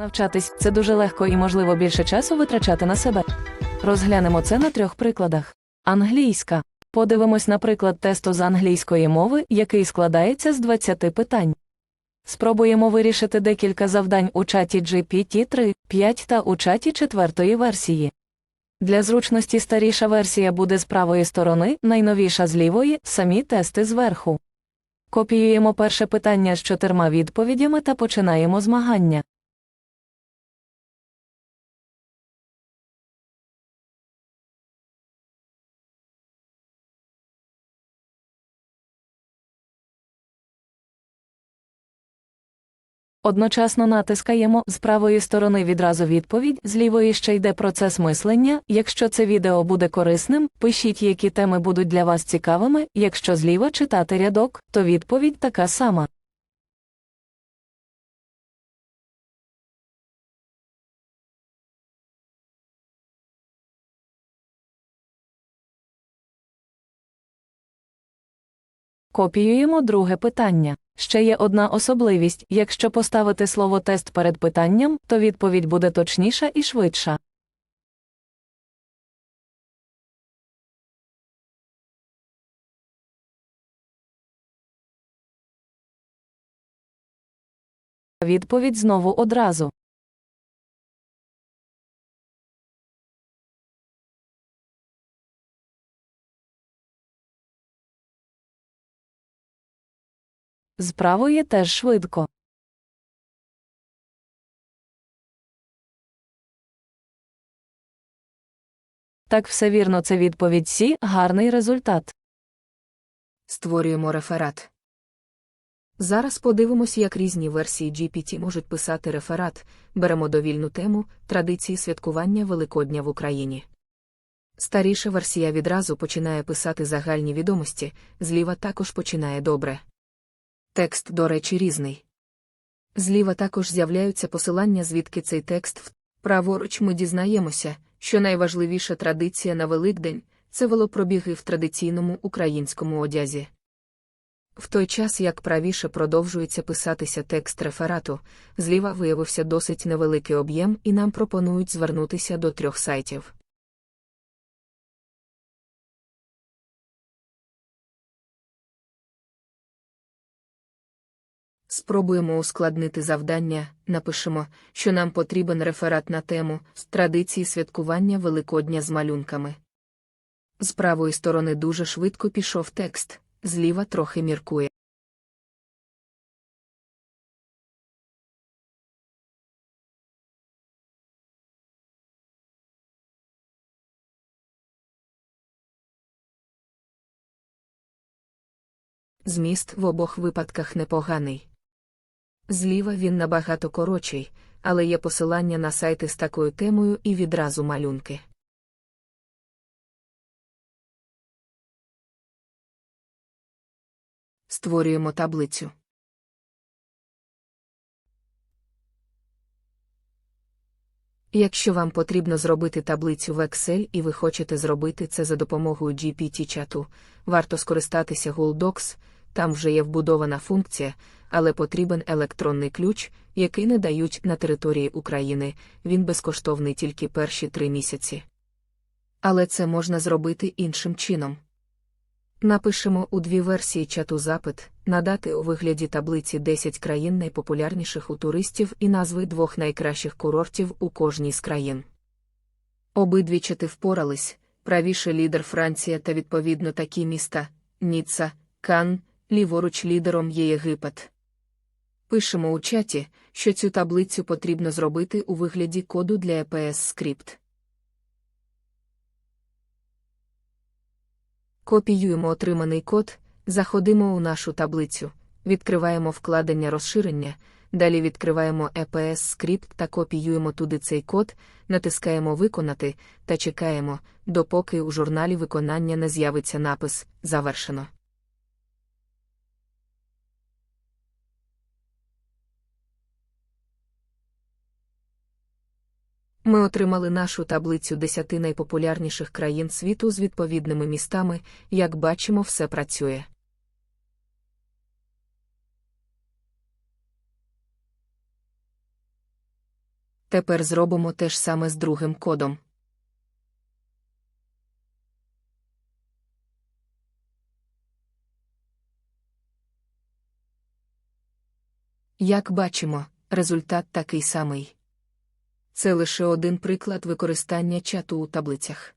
Навчатись це дуже легко і можливо більше часу витрачати на себе. Розглянемо це на трьох прикладах. Англійська. Подивимось на приклад тесту з англійської мови, який складається з 20 питань. Спробуємо вирішити декілька завдань у чаті GPT-3, 5 та у чаті четвертої версії. Для зручності старіша версія буде з правої сторони, найновіша з лівої, самі тести зверху. Копіюємо перше питання з чотирма відповідями та починаємо змагання. Одночасно натискаємо з правої сторони відразу відповідь, з лівої ще йде процес мислення. Якщо це відео буде корисним, пишіть, які теми будуть для вас цікавими. Якщо зліва читати рядок, то відповідь така сама. Копіюємо друге питання. Ще є одна особливість: якщо поставити слово тест перед питанням, то відповідь буде точніша і швидша. Відповідь знову одразу. З правої теж швидко. Так, все вірно, це відповідь Сі, гарний результат. Створюємо реферат. Зараз подивимось, як різні версії GPT можуть писати реферат. Беремо довільну тему традиції святкування Великодня в Україні. Старіша версія відразу починає писати загальні відомості, зліва також починає добре. Текст, до речі, різний. Зліва також з'являються посилання, звідки цей текст в праворуч ми дізнаємося, що найважливіша традиція на Великдень це велопробіги в традиційному українському одязі. В той час, як правіше продовжується писатися текст реферату, зліва виявився досить невеликий об'єм, і нам пропонують звернутися до трьох сайтів. Спробуємо ускладнити завдання, напишемо, що нам потрібен реферат на тему з традиції святкування Великодня з малюнками. З правої сторони дуже швидко пішов текст, зліва трохи міркує. Зміст в обох випадках непоганий. Зліва він набагато коротший, але є посилання на сайти з такою темою і відразу малюнки. Створюємо таблицю. Якщо вам потрібно зробити таблицю в Excel і ви хочете зробити це за допомогою GPT-чату, варто скористатися Google Docs, там вже є вбудована функція, але потрібен електронний ключ, який не дають на території України, він безкоштовний тільки перші три місяці. Але це можна зробити іншим чином. Напишемо у дві версії чату запит, надати у вигляді таблиці 10 країн найпопулярніших у туристів і назви двох найкращих курортів у кожній з країн. Обидві чати впорались, правіше лідер Франція та відповідно такі міста Ніцца, Кан, ліворуч лідером є Єгипет. Пишемо у чаті, що цю таблицю потрібно зробити у вигляді коду для EPS скрипт. Копіюємо отриманий код, заходимо у нашу таблицю, відкриваємо вкладення розширення, далі відкриваємо EPS скрипт та копіюємо туди цей код, натискаємо Виконати та чекаємо, допоки у журналі виконання не з'явиться напис Завершено. Ми отримали нашу таблицю 10 найпопулярніших країн світу з відповідними містами, як бачимо, все працює. Тепер зробимо те ж саме з другим кодом. Як бачимо, результат такий самий. Це лише один приклад використання чату у таблицях.